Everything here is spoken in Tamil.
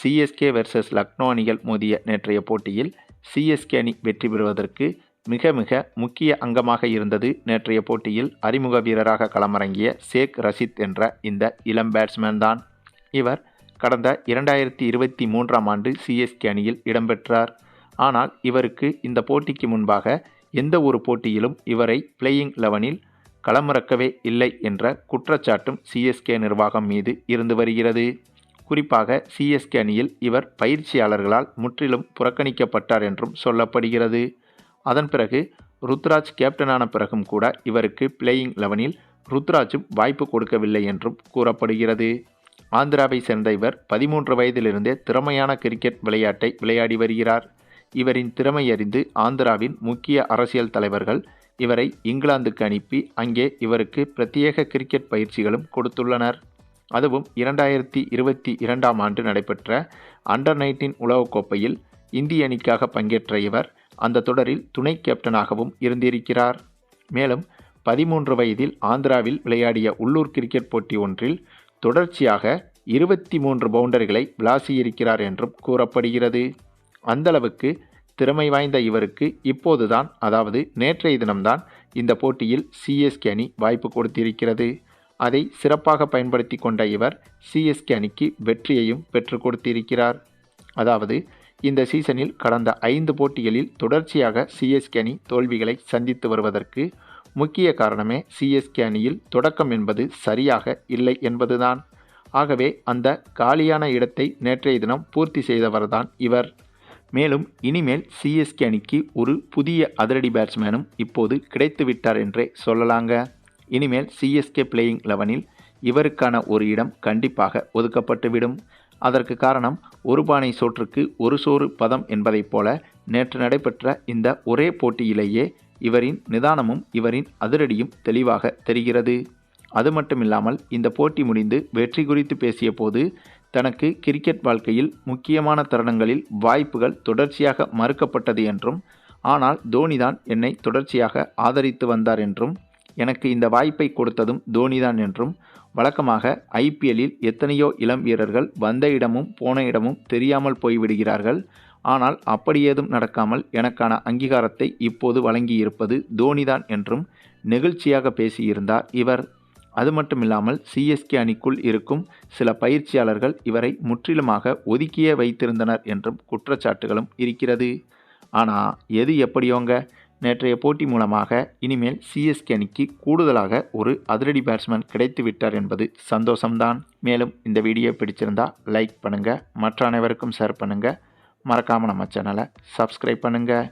சிஎஸ்கே வெர்சஸ் லக்னோ அணிகள் மோதிய நேற்றைய போட்டியில் சிஎஸ்கே அணி வெற்றி பெறுவதற்கு மிக மிக முக்கிய அங்கமாக இருந்தது நேற்றைய போட்டியில் அறிமுக வீரராக களமிறங்கிய ஷேக் ரஷீத் என்ற இந்த இளம் பேட்ஸ்மேன் தான். இவர் கடந்த இரண்டாயிரத்தி இருபத்தி மூன்றாம் ஆண்டு சிஎஸ்கே அணியில் இடம்பெற்றார் ஆனால் இவருக்கு இந்த போட்டிக்கு முன்பாக எந்த ஒரு போட்டியிலும் இவரை பிளேயிங் லெவனில் களமிறக்கவே இல்லை என்ற குற்றச்சாட்டும் சிஎஸ்கே நிர்வாகம் மீது இருந்து வருகிறது. குறிப்பாக சிஎஸ்கே அணியில் இவர் பயிற்சியாளர்களால் முற்றிலும் புறக்கணிக்கப்பட்டார் என்றும் சொல்லப்படுகிறது. அதன் பிறகு ருத்ராஜ் கேப்டனான பிறகும் கூட இவருக்கு பிளேயிங் லெவனில் ருத்ராஜும் வாய்ப்பு கொடுக்கவில்லை என்றும் கூறப்படுகிறது. ஆந்திராவை சேர்ந்த இவர் பதிமூன்று வயதிலிருந்தே திறமையான கிரிக்கெட் விளையாட்டை விளையாடி வருகிறார். இவரின் திறமை அறிந்து ஆந்திராவின் முக்கிய அரசியல் தலைவர்கள் இவரை இங்கிலாந்துக்கு அனுப்பி அங்கே இவருக்கு பிரத்யேக கிரிக்கெட் பயிற்சிகளும் கொடுத்துள்ளனர். அதுவும் இரண்டாயிரத்தி இருபத்தி இரண்டாம் ஆண்டு நடைபெற்ற அண்டர் நைன்டீன் உலகக்கோப்பையில் இந்திய அணிக்காக பங்கேற்ற இவர் அந்த தொடரில் துணை கேப்டனாகவும் இருந்திருக்கிறார். மேலும் பதிமூன்று வயதில் ஆந்திராவில் விளையாடிய உள்ளூர் கிரிக்கெட் போட்டி ஒன்றில் தொடர்ச்சியாக இருபத்தி மூன்று பவுண்டரிகளை விளாசியிருக்கிறார் என்றும் கூறப்படுகிறது. அந்தளவுக்கு திறமை வாய்ந்த இவருக்கு இப்போதுதான் அதாவது நேற்றைய தினம்தான் இந்த போட்டியில் சிஎஸ்கே அணி வாய்ப்பு கொடுத்திருக்கிறது. அதை சிறப்பாக பயன்படுத்தி கொண்ட இவர் சிஎஸ்கே அணிக்கு வெற்றியையும் பெற்றுக் கொடுத்திருக்கிறார். அதாவது இந்த சீசனில் கடந்த ஐந்து போட்டிகளில் தொடர்ச்சியாக சிஎஸ்கே அணி தோல்விகளை சந்தித்து வருவதற்கு முக்கிய காரணமே சிஎஸ்கே அணியில் தொடக்கம் என்பது சரியாக இல்லை என்பதுதான். ஆகவே அந்த காலியான இடத்தை நேற்றைய தினம் பூர்த்தி செய்தவர்தான் இவர். மேலும் இனிமேல் சிஎஸ்கே அணிக்கு ஒரு புதிய அதிரடி பேட்ஸ்மேனும் இப்போது கிடைத்து விட்டார் என்றே சொல்லலாங்க. இனிமேல் சிஎஸ்கே பிளேயிங் லெவனில் இவருக்கான ஒரு இடம் கண்டிப்பாக ஒதுக்கப்பட்டுவிடும் அதற்கு காரணம் ஒரு பானை சோற்றுக்கு ஒரு சோறு பதம் என்பதைப் போல நேற்று நடைபெற்ற இந்த ஒரே போட்டியிலேயே இவரின் நிதானமும் இவரின் அதிரடியும் தெளிவாக தெரிகிறது. அது மட்டுமில்லாமல் இந்த போட்டி முடிந்து வெற்றி குறித்து பேசிய போது தனக்கு கிரிக்கெட் வாழ்க்கையில் முக்கியமான தருணங்களில் வாய்ப்புகள் தொடர்ச்சியாக மறுக்கப்பட்டது என்றும் ஆனால் தோனிதான் என்னை தொடர்ச்சியாக ஆதரித்து வந்தார் என்றும் எனக்கு இந்த வாய்ப்பை கொடுத்ததும் தோனிதான் என்றும் வழக்கமாக ஐபிஎல்லில் எத்தனையோ இளம் வீரர்கள் வந்த இடமும் போன இடமும் தெரியாமல் போய்விடுகிறார்கள். ஆனால் அப்படி ஏதும் நடக்காமல் எனக்கான அங்கீகாரத்தை இப்போது வழங்கியிருப்பது தோனிதான் என்றும் நெகிழ்ச்சியாக பேசியிருந்தார் இவர். அது மட்டுமில்லாமல் சிஎஸ்கே அணிக்குள் இருக்கும் சில பயிற்சியாளர்கள் இவரை முற்றிலுமாக ஒதுக்கியே வைத்திருந்தனர் என்றும் குற்றச்சாட்டுகளும் இருக்கிறது. ஆனால் எது எப்படியோங்க? நேற்றைய போட்டி மூலமாக இனிமேல் சிஎஸ்கே அணிக்கு கூடுதலாக ஒரு அதிரடி பேட்ஸ்மேன் கிடைத்து விட்டார் என்பது சந்தோஷம்தான். மேலும் இந்த வீடியோ பிடிச்சிருந்தா லைக் பண்ணுங்கள் மற்ற அனைவருக்கும் ஷேர் பண்ணுங்கள் மறக்காமல் நம்ம சேனலை சப்ஸ்கிரைப் பண்ணுங்கள்